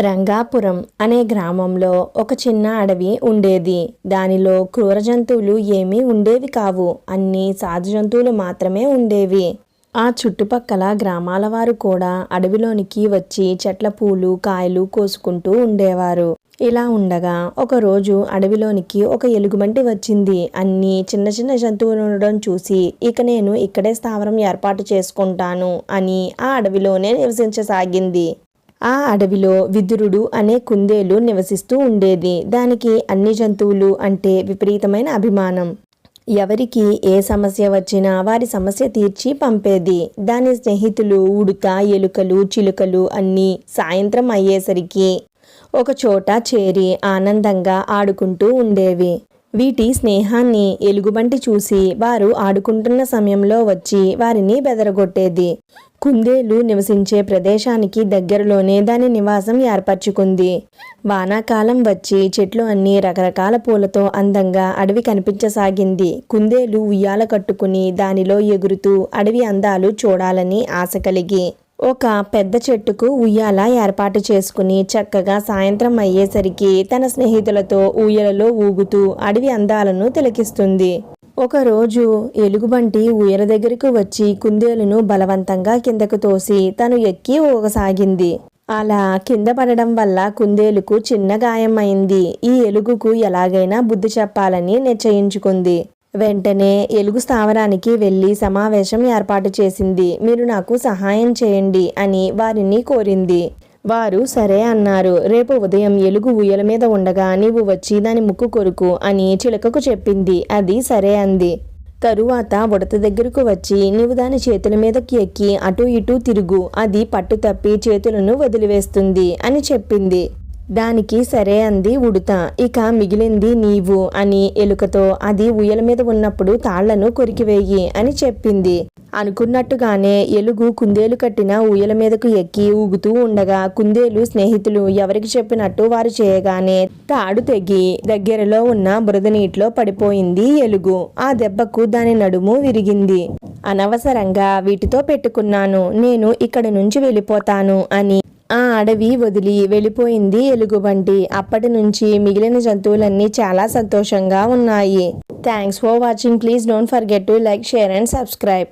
రంగాపురం అనే గ్రామంలో ఒక చిన్న అడవి ఉండేది. దానిలో క్రూర జంతువులు ఏమీ ఉండేవి కావు. అన్ని సాధు జంతువులు మాత్రమే ఉండేవి. ఆ చుట్టుపక్కల గ్రామాల వారు కూడా అడవిలోనికి వచ్చి చెట్ల పూలు కాయలు కోసుకుంటూ ఉండేవారు. ఇలా ఉండగా ఒకరోజు అడవిలోనికి ఒక ఎలుగుబంటి వచ్చింది. అన్ని చిన్న చిన్న జంతువులు ఉండడం చూసి ఇక నేను ఇక్కడే స్థావరం ఏర్పాటు చేసుకుంటాను అని ఆ అడవిలోనే నివసించసాగింది. ఆ అడవిలో విదురుడు అనే కుందేలు నివసిస్తూ ఉండేది. దానికి అన్ని జంతువులు అంటే విపరీతమైన అభిమానం. ఎవరికి ఏ సమస్య వచ్చినా వారి సమస్య తీర్చి పంపేది. దాని స్నేహితులు ఉడత ఎలుకలు చిలుకలు అన్నీ సాయంత్రం అయ్యేసరికి ఒక చోట చేరి ఆనందంగా ఆడుకుంటూ ఉండేవి. వీటి స్నేహాన్ని ఎలుగుబంటి చూసి వారు ఆడుకుంటున్న సమయంలో వచ్చి వారిని బెదరగొట్టేది. కుందేలు నివసించే ప్రదేశానికి దగ్గరలోనే దాని నివాసం ఏర్పరచుకుంది. వానాకాలం వచ్చి చెట్లు అన్ని రకరకాల పూలతో అందంగా అడవి కనిపించసాగింది. కుందేలు ఉయ్యాల కట్టుకుని దానిలో ఎగురుతూ అడవి అందాలు చూడాలని ఆశ కలిగి ఒక పెద్ద చెట్టుకు ఉయ్యాల ఏర్పాటు చేసుకుని చక్కగా సాయంత్రం అయ్యేసరికి తన స్నేహితులతో ఊయలలో ఊగుతూ అడవి అందాలను తిలకిస్తుంది. ఒకరోజు ఎలుగుబంటి ఊయల దగ్గరకు వచ్చి కుందేలును బలవంతంగా కిందకు తోసి తను ఎక్కి ఊగసాగింది. అలా కింద పడడం వల్ల కుందేలుకు చిన్న గాయం అయింది ఈ ఎలుగుకు ఎలాగైనా బుద్ధి చెప్పాలని నిశ్చయించుకుంది. వెంటనే ఎలుగు స్థావరానికి వెళ్ళి సమావేశం ఏర్పాటు చేసింది. మీరు నాకు సహాయం చేయండి అని వారిని కోరింది. వారు సరే అన్నారు. రేపు ఉదయం ఎలుగు ఉయ్యల మీద ఉండగా నీవు వచ్చి దాని ముక్కు కొరుకు అని చిలకకు చెప్పింది. అది సరే అంది. తరువాత ఉడత దగ్గరకు వచ్చి నీవు దాని చేతుల మీదకి ఎక్కి అటు ఇటు తిరుగు. అది పట్టు తప్పి చేతులను వదిలివేస్తుంది అని చెప్పింది. దానికి సరే అంది ఉడుత. ఇక మిగిలింది నీవు అని ఎలుకతో అది ఉయ్యల మీద ఉన్నప్పుడు తాళ్ళను కొరికివేయి అని చెప్పింది. అనుకున్నట్టుగానే ఎలుగు కుందేలు కట్టిన ఉయ్యల మీదకు ఎక్కి ఊగుతూ ఉండగా కుందేలు స్నేహితులు ఎవరికి చెప్పినట్టు వారు చేయగానే తాడు తెగి దగ్గరలో ఉన్న బురద నీటిలో పడిపోయింది ఎలుగు. ఆ దెబ్బకు దాని నడుము విరిగింది. అనవసరంగా వీటితో పెట్టుకున్నాను. నేను ఇక్కడి నుంచి వెళ్ళిపోతాను అని ఆ అడవి వదిలి వెళ్ళిపోయింది ఎలుగుబంటి. అప్పటి నుంచి మిగిలిన జంతువులన్నీ చాలా సంతోషంగా ఉన్నాయి. Thanks for watching please don't forget to like share and subscribe